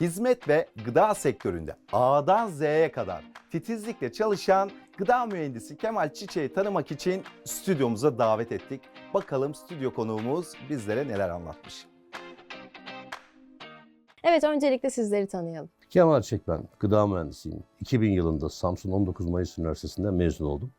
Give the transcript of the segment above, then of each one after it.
Hizmet ve gıda sektöründe A'dan Z'ye kadar titizlikle çalışan gıda mühendisi Kemal Çiçek'i tanımak için stüdyomuza davet ettik. Bakalım stüdyo konuğumuz bizlere neler anlatmış. Evet öncelikle sizleri tanıyalım. Kemal Çek ben, gıda mühendisiyim. 2000 yılında Samsun 19 Mayıs Üniversitesi'nden mezun oldum.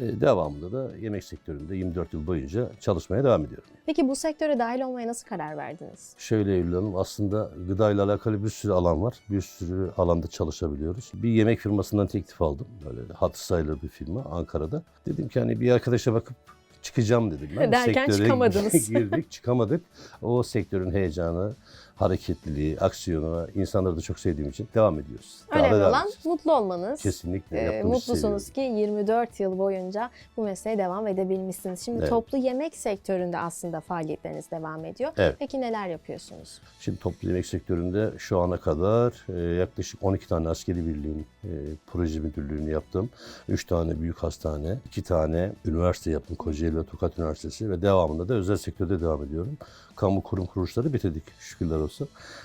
Ee, devamında da yemek sektöründe 24 yıl boyunca çalışmaya devam ediyorum. Peki bu sektöre dahil olmaya nasıl karar verdiniz? Şöyle Eylül Hanım, aslında gıdayla alakalı bir sürü alan var. Bir sürü alanda çalışabiliyoruz. Bir yemek firmasından teklif aldım. Böyle hatır sayılır bir firma Ankara'da. Dedim ki hani bir arkadaşa bakıp çıkacağım dedim. Ben Derken Sektöre çıkamadınız. girdik, çıkamadık. O sektörün heyecanı, hareketliliği, aksiyonu, insanları da çok sevdiğim için devam ediyoruz. Daha da Önemli olan edeceğiz. mutlu olmanız. Kesinlikle Ee, mutlusunuz seviyorum. ki 24 yıl boyunca bu mesleğe devam edebilmişsiniz. Şimdi Evet. toplu yemek sektöründe aslında faaliyetleriniz devam ediyor. Evet. Peki neler yapıyorsunuz? Şimdi toplu yemek sektöründe şu ana kadar e, yaklaşık 12 tane askeri birliğin e, proje müdürlüğünü yaptım. 3 tane büyük hastane, 2 tane üniversite yaptım. Kocaeli ve Tokat Üniversitesi ve devamında da özel sektörde devam ediyorum. Kamu kurum kuruluşları bitirdik şükürler olsun.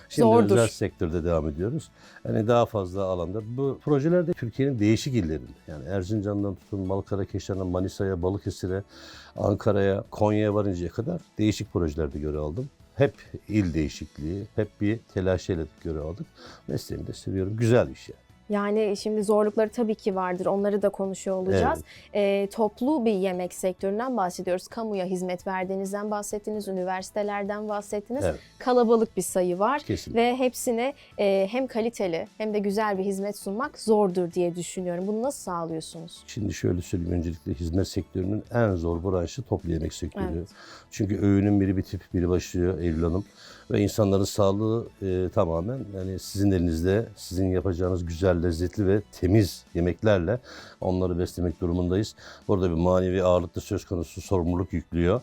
Şimdi Zordur. özel sektörde devam ediyoruz. Yani daha fazla alanda. Bu projeler de Türkiye'nin değişik illerinde. Yani Erzincan'dan tutun Malkara, Keşan'a, Manisa'ya, Balıkesir'e, Ankara'ya, Konya'ya varıncaya kadar değişik projelerde görev aldım. Hep il değişikliği, hep bir telaşıyla görev aldık. Mesleğimi de seviyorum. Güzel bir iş yani. Yani şimdi zorlukları tabii ki vardır. Onları da konuşuyor olacağız. Ee, toplu bir yemek sektöründen bahsediyoruz. Kamuya hizmet verdiğinizden bahsettiniz, üniversitelerden bahsettiniz. Evet. Kalabalık bir sayı var. Kesinlikle. Ve hepsine e, hem kaliteli hem de güzel bir hizmet sunmak zordur diye düşünüyorum. Bunu nasıl sağlıyorsunuz? Şimdi şöyle söyleyeyim öncelikle hizmet sektörünün en zor branşı toplu yemek sektörü. Evet. Çünkü öğünün biri bitip biri başlıyor Eylül Hanım. Ve insanların sağlığı e, tamamen yani sizin elinizde, sizin yapacağınız güzel, lezzetli ve temiz yemeklerle onları beslemek durumundayız. Burada bir manevi ağırlık da söz konusu sorumluluk yüklüyor.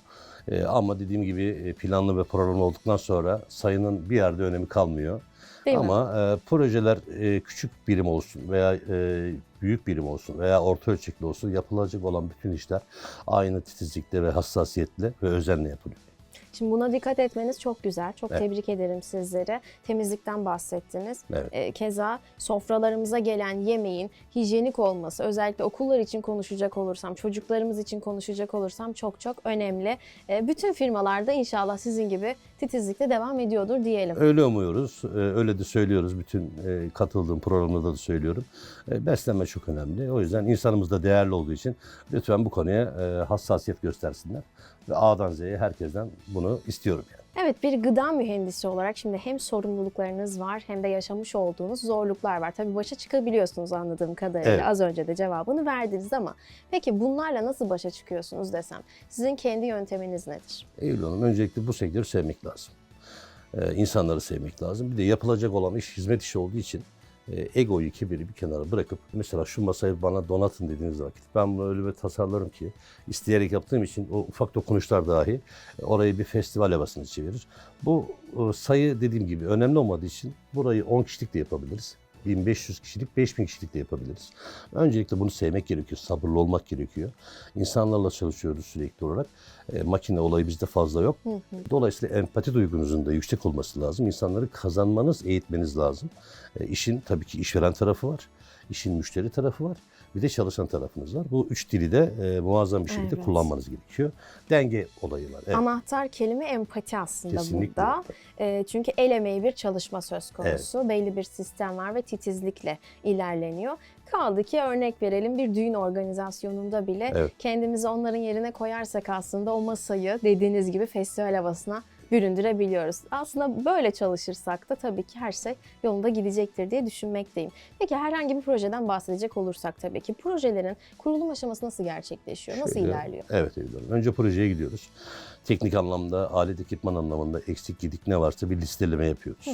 E, ama dediğim gibi e, planlı ve programlı olduktan sonra sayının bir yerde önemi kalmıyor. Değil mi? Ama e, projeler e, küçük birim olsun veya e, büyük birim olsun veya orta ölçekli olsun yapılacak olan bütün işler aynı titizlikle ve hassasiyetle ve özenle yapılıyor. Şimdi buna dikkat etmeniz çok güzel. Çok Evet. tebrik ederim sizlere. Temizlikten bahsettiniz. Evet. Ee, keza sofralarımıza gelen yemeğin hijyenik olması, özellikle okullar için konuşacak olursam, çocuklarımız için konuşacak olursam çok çok önemli. Ee, bütün firmalarda inşallah sizin gibi titizlikle devam ediyordur diyelim. Öyle umuyoruz, e, öyle de söylüyoruz. Bütün e, katıldığım programlarda da söylüyorum. E, Beslenme çok önemli. O yüzden insanımız da değerli olduğu için lütfen bu konuya e, hassasiyet göstersinler. Ve A'dan Z'ye herkesten bunu istiyorum yani. Evet bir gıda mühendisi olarak şimdi hem sorumluluklarınız var hem de yaşamış olduğunuz zorluklar var. Tabii başa çıkabiliyorsunuz anladığım kadarıyla. Evet. Az önce de cevabını verdiniz ama peki bunlarla nasıl başa çıkıyorsunuz desem? Sizin kendi yönteminiz nedir? Eylül Hanım öncelikle bu sektörü sevmek lazım. Ee, insanları sevmek lazım. Bir de yapılacak olan iş hizmet işi olduğu için e, egoyu, kibiri bir kenara bırakıp mesela şu masayı bana donatın dediğiniz vakit ben bunu öyle bir tasarlarım ki isteyerek yaptığım için o ufak dokunuşlar dahi e, orayı bir festival havasını çevirir. Bu e, sayı dediğim gibi önemli olmadığı için burayı 10 kişilik de yapabiliriz. 1500 kişilik, 5000 kişilik de yapabiliriz. Öncelikle bunu sevmek gerekiyor, sabırlı olmak gerekiyor. İnsanlarla çalışıyoruz sürekli olarak. E, makine olayı bizde fazla yok. Dolayısıyla empati duygunuzun da yüksek olması lazım. İnsanları kazanmanız, eğitmeniz lazım. E, işin tabii ki işveren tarafı var. İşin müşteri tarafı var. Bir de çalışan tarafınız var. Bu üç dili de e, muazzam bir şekilde Evet. kullanmanız gerekiyor. Denge olayı var. Evet. Anahtar kelime empati aslında Kesinlikle. burada. E, çünkü el emeği bir çalışma söz konusu. Belli bir sistem var ve titizlikle ilerleniyor. Kaldı ki örnek verelim bir düğün organizasyonunda bile Evet. kendimizi onların yerine koyarsak aslında o masayı dediğiniz gibi festival havasına büründürebiliyoruz. Aslında böyle çalışırsak da tabii ki her şey yolunda gidecektir diye düşünmekteyim. Peki herhangi bir projeden bahsedecek olursak tabii ki projelerin kurulum aşaması nasıl gerçekleşiyor? Nasıl Şöyle- ilerliyor? Evet Eylül. Önce projeye gidiyoruz. Teknik anlamda, alet ekipman anlamında eksik gedik ne varsa bir listeleme yapıyoruz.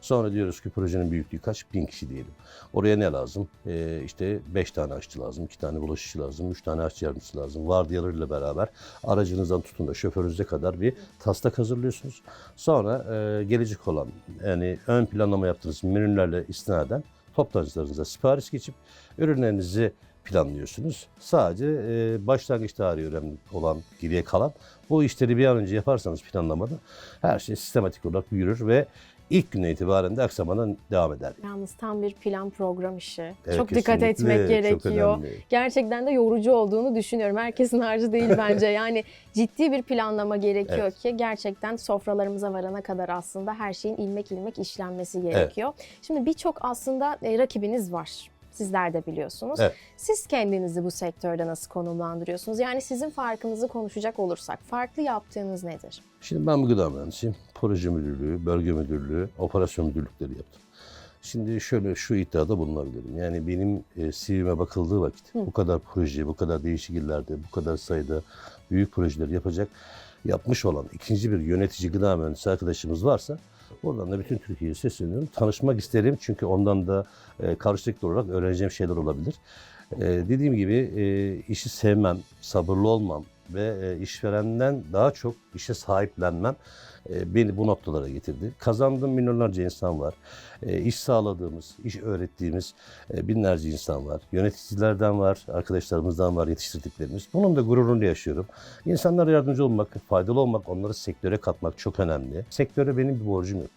Sonra diyoruz ki projenin büyüklüğü kaç? Bin kişi diyelim. Oraya ne lazım? Ee, işte beş tane aşçı lazım, iki tane bulaşıcı lazım, üç tane aşçı yardımcısı lazım. Vardiyalarıyla beraber aracınızdan tutun da şoförünüze kadar bir taslak hazırlıyorsunuz. Sonra e, gelecek olan yani ön planlama yaptığınız menülerle istinaden toptancılarınıza sipariş geçip ürünlerinizi planlıyorsunuz. Sadece e, başlangıç tarihi önemli olan geriye kalan bu işleri bir an önce yaparsanız planlamada her şey sistematik olarak yürür ve ilk güne itibaren de aksamadan devam eder. Yalnız tam bir plan program işi. Evet, çok dikkat etmek gerekiyor. Gerçekten de yorucu olduğunu düşünüyorum. Herkesin harcı değil bence. Yani ciddi bir planlama gerekiyor Evet. ki gerçekten sofralarımıza varana kadar aslında her şeyin ilmek ilmek işlenmesi gerekiyor. Şimdi birçok aslında e, rakibiniz var. Sizler de biliyorsunuz. Evet. Siz kendinizi bu sektörde nasıl konumlandırıyorsunuz? Yani sizin farkınızı konuşacak olursak farklı yaptığınız nedir? Şimdi ben bir gıda mühendisiyim. Proje müdürlüğü, bölge müdürlüğü, operasyon müdürlükleri yaptım. Şimdi şöyle şu iddiada bulunabilirim. Yani benim e, CV'me bakıldığı vakit bu kadar proje, bu kadar değişik illerde, bu kadar sayıda büyük projeleri yapacak, yapmış olan ikinci bir yönetici gıda mühendisi arkadaşımız varsa buradan da bütün Türkiye'ye sesleniyorum. Tanışmak isterim çünkü ondan da e, karşılıklı olarak öğreneceğim şeyler olabilir. E, dediğim gibi e, işi sevmem, sabırlı olmam ve e, işverenden daha çok işe sahiplenmem e, beni bu noktalara getirdi. Kazandığım milyonlarca insan var. E, iş sağladığımız, iş öğrettiğimiz binlerce insan var. Yöneticilerden var, arkadaşlarımızdan var yetiştirdiklerimiz. Bunun da gururunu yaşıyorum. İnsanlara yardımcı olmak, faydalı olmak, onları sektöre katmak çok önemli. Sektöre benim bir borcum yok.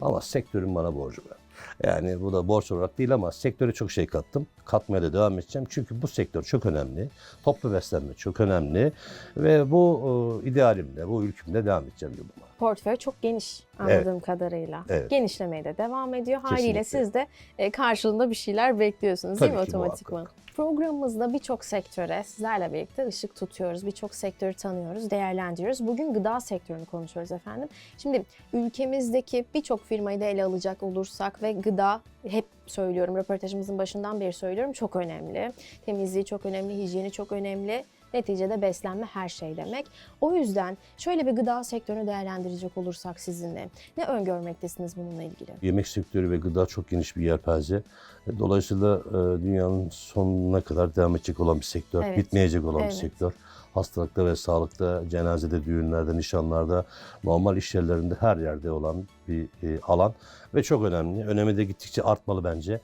Ama sektörün bana borcu var. Yani bu da borç olarak değil ama sektöre çok şey kattım. Katmaya da devam edeceğim. Çünkü bu sektör çok önemli. Toplu beslenme çok önemli. Ve bu e, idealimle, bu ülkümde devam edeceğim yoluma. Portföy çok geniş anladığım kadarıyla. Evet. Genişlemeye de devam ediyor. Haliyle Kesinlikle. siz de e, karşılığında bir şeyler bekliyorsunuz değil mi Tabii otomatikman? Programımızda birçok sektöre sizlerle birlikte ışık tutuyoruz. Birçok sektörü tanıyoruz, değerlendiriyoruz. Bugün gıda sektörünü konuşuyoruz efendim. Şimdi ülkemizdeki birçok firmayı da ele alacak olursak ve gıda hep söylüyorum röportajımızın başından beri söylüyorum çok önemli. Temizliği çok önemli, hijyeni çok önemli. Neticede beslenme her şey demek. O yüzden şöyle bir gıda sektörünü değerlendirecek olursak sizinle ne öngörmektesiniz bununla ilgili? Yemek sektörü ve gıda çok geniş bir yelpaze. E, Dolayısıyla e, dünyanın sonuna kadar devam edecek olan bir sektör, Evet. bitmeyecek olan Evet. bir sektör. Hastalıkta ve sağlıkta, cenazede, düğünlerde, nişanlarda, normal iş yerlerinde her yerde olan bir e, alan ve çok önemli. Önemi de gittikçe artmalı bence.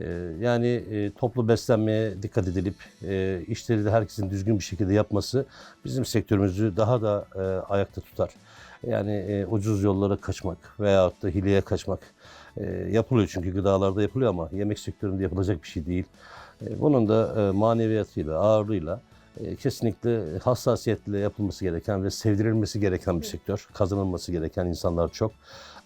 E, yani e, toplu beslenmeye dikkat edilip e, işleri de herkesin düzgün bir şekilde yapması bizim sektörümüzü daha da e, ayakta tutar. Yani ucuz yollara kaçmak veyahut da hileye kaçmak yapılıyor çünkü gıdalarda yapılıyor ama yemek sektöründe yapılacak bir şey değil. Bunun da maneviyatıyla, ağırlığıyla kesinlikle hassasiyetle yapılması gereken ve sevdirilmesi gereken bir sektör. Kazanılması gereken insanlar çok.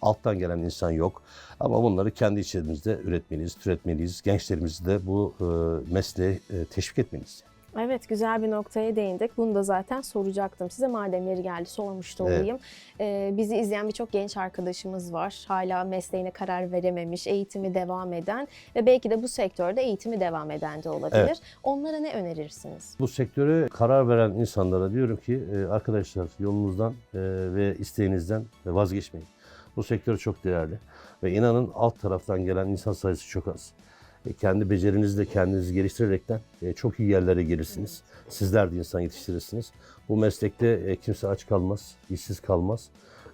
Alttan gelen insan yok. Ama bunları kendi içerimizde üretmeliyiz, türetmeliyiz. Gençlerimizi de bu e, mesleğe e, teşvik etmeliyiz. Evet güzel bir noktaya değindik. Bunu da zaten soracaktım size. Madem yeri geldi sormuş da Evet. olayım. Ee, bizi izleyen birçok genç arkadaşımız var. Hala mesleğine karar verememiş, eğitimi devam eden ve belki de bu sektörde eğitimi devam eden de olabilir. Evet. Onlara ne önerirsiniz? Bu sektöre karar veren insanlara diyorum ki e, arkadaşlar yolunuzdan e, ve isteğinizden vazgeçmeyin. Bu sektör çok değerli ve inanın alt taraftan gelen insan sayısı çok az. E, kendi becerinizle kendinizi geliştirerekten e, çok iyi yerlere gelirsiniz. Sizler de insan yetiştirirsiniz. Bu meslekte e, kimse aç kalmaz, işsiz kalmaz.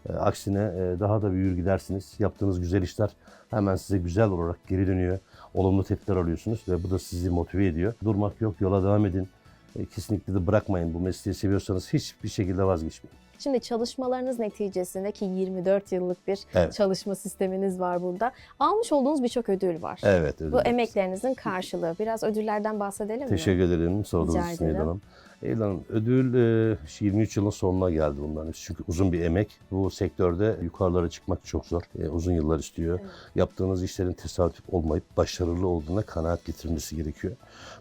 E, aksine e, daha da büyür gidersiniz. Yaptığınız güzel işler hemen size güzel olarak geri dönüyor. Olumlu tepkiler alıyorsunuz ve bu da sizi motive ediyor. Durmak yok, yola devam edin. E, kesinlikle de bırakmayın. Bu mesleği seviyorsanız hiçbir şekilde vazgeçmeyin. Şimdi çalışmalarınız neticesinde ki 24 yıllık bir Evet. çalışma sisteminiz var burada. Almış olduğunuz birçok ödül var. Evet. Bu ödül. emeklerinizin karşılığı. Biraz ödüllerden bahsedelim mi? Teşekkür ederim sorduğunuz için. Eylül Hanım. Eylül Hanım, ödül e, 23 yılın sonuna geldi bundan. Çünkü uzun bir emek. Bu sektörde yukarılara çıkmak çok zor. E, uzun yıllar istiyor. Yaptığınız işlerin tesadüf olmayıp başarılı olduğuna kanaat getirmesi gerekiyor.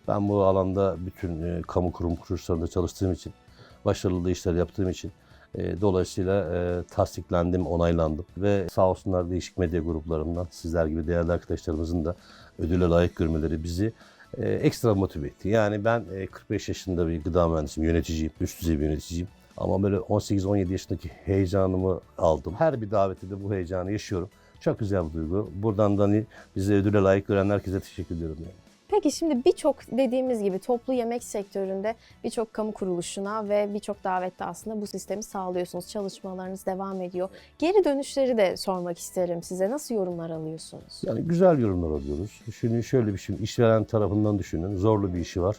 Ben bu alanda bütün e, kamu kurum kuruluşlarında çalıştığım için, başarılı işler yaptığım için E, dolayısıyla e, tasdiklendim, onaylandım ve sağ olsunlar değişik medya gruplarından sizler gibi değerli arkadaşlarımızın da ödüle layık görmeleri bizi e, ekstra motive etti. Yani ben e, 45 yaşında bir gıda mühendisiyim, yöneticiyim, üst düzey bir yöneticiyim. Ama böyle 18-17 yaşındaki heyecanımı aldım. Her bir davette de bu heyecanı yaşıyorum. Çok güzel bir duygu. Buradan da hani bizi ödüle layık gören herkese teşekkür ediyorum. Yani. Peki şimdi birçok dediğimiz gibi toplu yemek sektöründe birçok kamu kuruluşuna ve birçok davette aslında bu sistemi sağlıyorsunuz. Çalışmalarınız devam ediyor. Geri dönüşleri de sormak isterim size. Nasıl yorumlar alıyorsunuz? Yani güzel yorumlar alıyoruz. Düşünün şöyle bir şey, işveren tarafından düşünün. Zorlu bir işi var.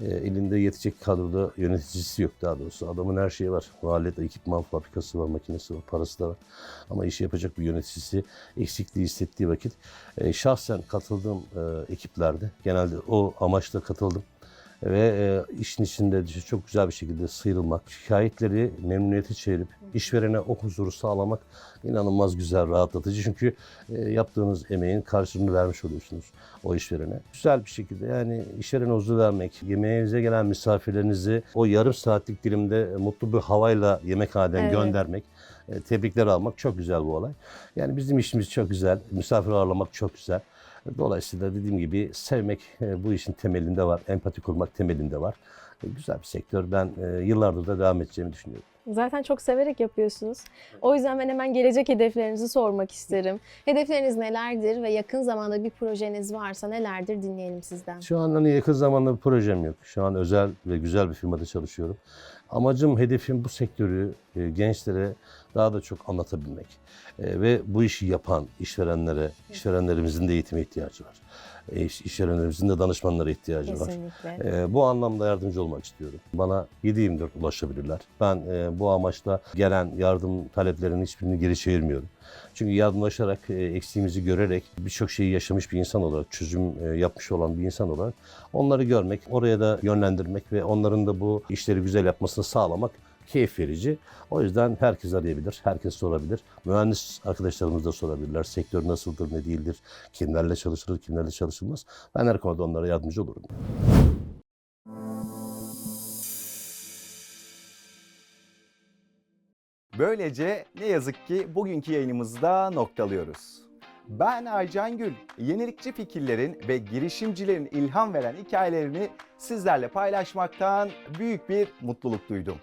E, elinde yetecek kadroda yöneticisi yok daha doğrusu. Adamın her şeyi var. Alet, ekipman, fabrikası var, makinesi var, parası da var. Ama işi yapacak bir yöneticisi eksikliği hissettiği vakit e, şahsen katıldığım e, ekiplerde genelde o amaçla katıldım. Ve e, işin içinde çok güzel bir şekilde sıyrılmak, şikayetleri memnuniyete çevirip işverene o huzuru sağlamak inanılmaz güzel, rahatlatıcı. Çünkü e, yaptığınız emeğin karşılığını vermiş oluyorsunuz o işverene. Güzel bir şekilde yani işverene huzur vermek, yemeğinize gelen misafirlerinizi o yarım saatlik dilimde mutlu bir havayla yemekhaneden Evet. göndermek, tebrikler almak çok güzel bu olay. Yani bizim işimiz çok güzel, misafir ağırlamak çok güzel. Dolayısıyla dediğim gibi sevmek e, bu işin temelinde var, empati kurmak temelinde var. E, Güzel bir sektör. Ben e, yıllardır da devam edeceğimi düşünüyorum. Zaten çok severek yapıyorsunuz. O yüzden ben hemen gelecek hedeflerinizi sormak isterim. Hedefleriniz nelerdir ve yakın zamanda bir projeniz varsa nelerdir dinleyelim sizden. Şu an hani yakın zamanda bir projem yok. Şu an özel ve güzel bir firmada çalışıyorum. Amacım, hedefim bu sektörü e, gençlere daha da çok anlatabilmek. E, ve bu işi yapan işverenlere, işverenlerimizin de eğitime ihtiyacı var. E, iş- işverenlerimizin de danışmanlara ihtiyacı var. Kesinlikle. E, bu anlamda yardımcı olmak istiyorum. Bana 7-24 ulaşabilirler. Ben e, bu amaçla gelen yardım taleplerinin hiçbirini geri çevirmiyorum. Çünkü yardımlaşarak, e, eksiğimizi görerek birçok şeyi yaşamış bir insan olarak, çözüm e, yapmış olan bir insan olarak onları görmek, oraya da yönlendirmek ve onların da bu işleri güzel yapmasını sağlamak keyif verici. O yüzden herkes arayabilir, herkes sorabilir. Mühendis arkadaşlarımız da sorabilirler. Sektör nasıldır, ne değildir, kimlerle çalışılır, kimlerle çalışılmaz. Ben her konuda onlara yardımcı olurum. Böylece ne yazık ki bugünkü yayınımızda noktalıyoruz. Ben Aycan Gül, yenilikçi fikirlerin ve girişimcilerin ilham veren hikayelerini sizlerle paylaşmaktan büyük bir mutluluk duydum.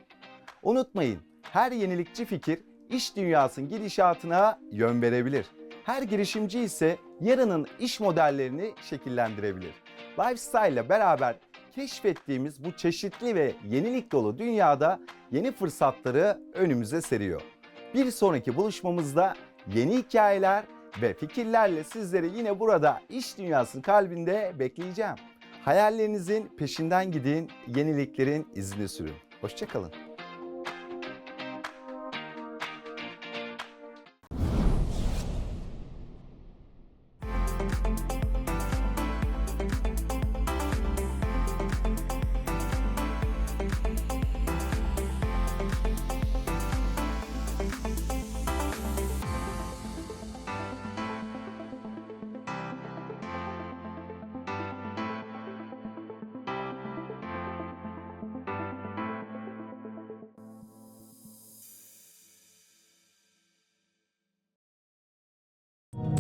Unutmayın, her yenilikçi fikir iş dünyasının gidişatına yön verebilir. Her girişimci ise yarının iş modellerini şekillendirebilir. Lifestyle ile beraber keşfettiğimiz bu çeşitli ve yenilik dolu dünyada yeni fırsatları önümüze seriyor. Bir sonraki buluşmamızda yeni hikayeler ve fikirlerle sizleri yine burada iş dünyasının kalbinde bekleyeceğim. Hayallerinizin peşinden gidin, yeniliklerin izini sürün. Hoşçakalın.